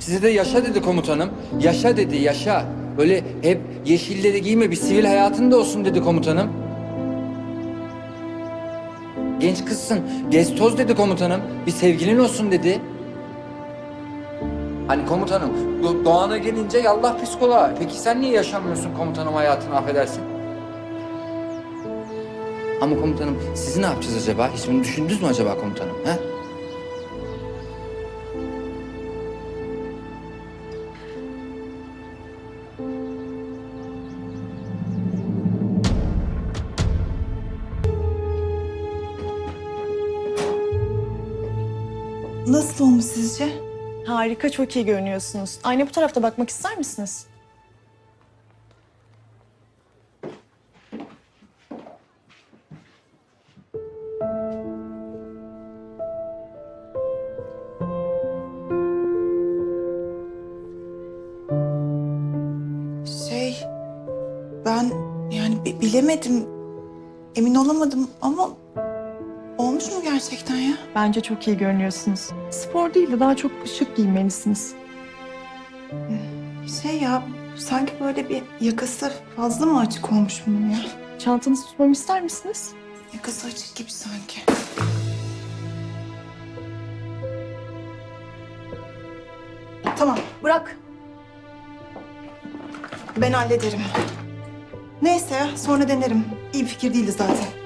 Size de yaşa dedi komutanım. Yaşa dedi, yaşa. Böyle hep yeşilleri giyme, bir sivil hayatın da olsun dedi komutanım. Genç kızsın, gez toz dedi komutanım. Bir sevgilin olsun dedi. Hani komutanım, Do- Doğan'a gelince yallah psikoloğa. Peki sen niye yaşamıyorsun komutanım hayatını affedersin? Ama komutanım siz ne yapacağız acaba? Hiç bunu düşündünüz mü acaba komutanım? He? Nasıl olmuş sizce? Harika, çok iyi görünüyorsunuz. Aynı bu tarafta bakmak ister misiniz? Şey, ben yani bi- bilemedim, emin olamadım ama olmuş mu gerçekten ya? Bence çok iyi görünüyorsunuz. Spor değil de daha çok şık giyinmelisiniz. Şey ya, sanki böyle bir yakası fazla mı açık olmuş bunun ya? Çantanızı tutmamı ister misiniz? Yakası açık gibi sanki. Tamam, bırak. Ben hallederim. Neyse sonra denerim. İyi bir fikir değildi zaten.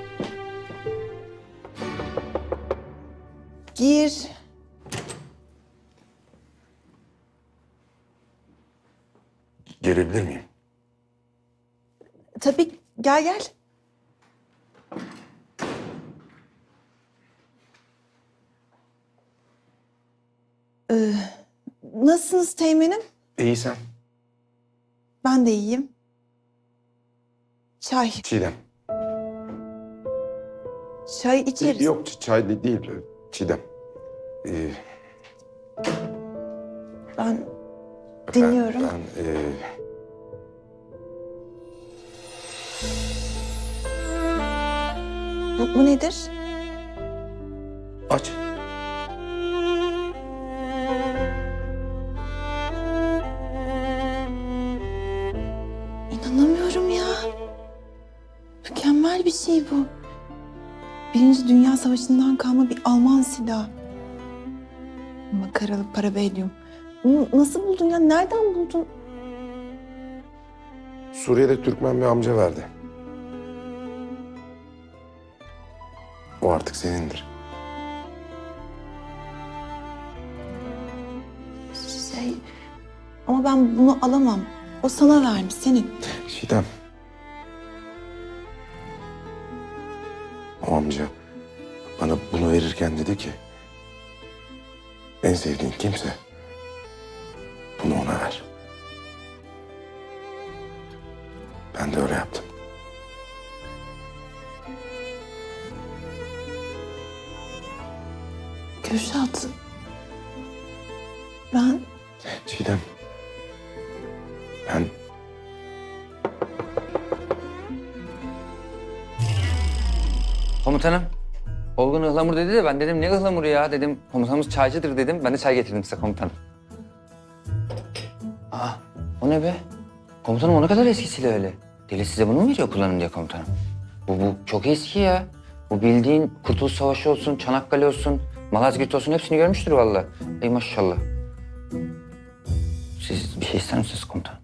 Gir. Gelebilir miyim? Tabii, gel gel. Ee, nasılsınız Teğmen'im? İyi sen. Ben de iyiyim. Çay. Çiğdem. Çay içeriz. Yok çay de- değil. Çiğdem. Ee, Ben ben- Dinliyorum. Ben, ee, bu, bu nedir? aç. İnanamıyorum ya. Mükemmel bir şey bu. Birinci Dünya Savaşı'ndan kalma bir Alman silahı. Makaralı parabelyum. Bunu nasıl buldun ya? Nereden buldun? Suriye'de Türkmen bir amca verdi. O artık senindir. Şey... Ama ben bunu alamam. O sana vermiş, senin. Çiğdem. O amca bana bunu verirken dedi ki... En sevdiğin kimse bunu ona ver. Ben de öyle yaptım. Kürşat. Ben... Çiğdem. Ben Komutanım. Olgun ıhlamur dedi de ben dedim ne ıhlamuru ya dedim. Komutanımız çaycıdır dedim. Ben de çay getirdim size komutanım. Aa o ne be? Komutanım o ne kadar eskisiyle öyle. Deli size bunu mu veriyor kullanın diye komutanım? Bu, bu çok eski ya. Bu bildiğin Kurtuluş Savaşı olsun, Çanakkale olsun, Malazgirt olsun hepsini görmüştür vallahi. Ey maşallah. Siz bir şey ister misiniz komutanım?